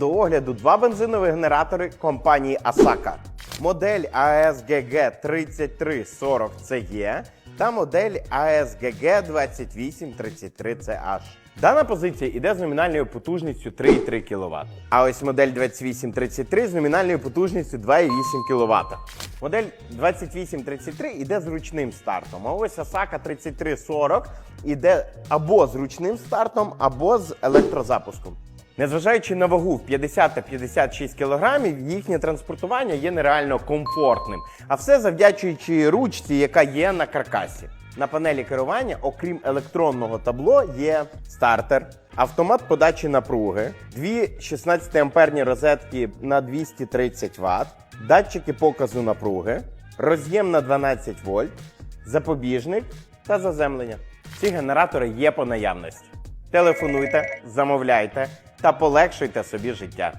огляду два бензинові генератори компанії Asaka. Модель ASGG 3340CE та модель ASGG 2833CH. Дана позиція йде з номінальною потужністю 3,3 кВт. А ось модель 2833 з номінальною потужністю 2,8 кВт. Модель 2833 йде з ручним стартом. А ось Asaka 3340 йде або з ручним стартом, або з електрозапуском. Незважаючи на вагу в 50 та 56 кг, їхнє транспортування є нереально комфортним. А все завдячуючи ручці, яка є на каркасі. На панелі керування, окрім електронного табло, є стартер, автомат подачі напруги, дві 16 амперні розетки на 230 Вт, датчики показу напруги, роз'єм на 12 вольт, запобіжник та заземлення. Ці генератори є по наявності. Телефонуйте, замовляйте та полегшуйте собі життя.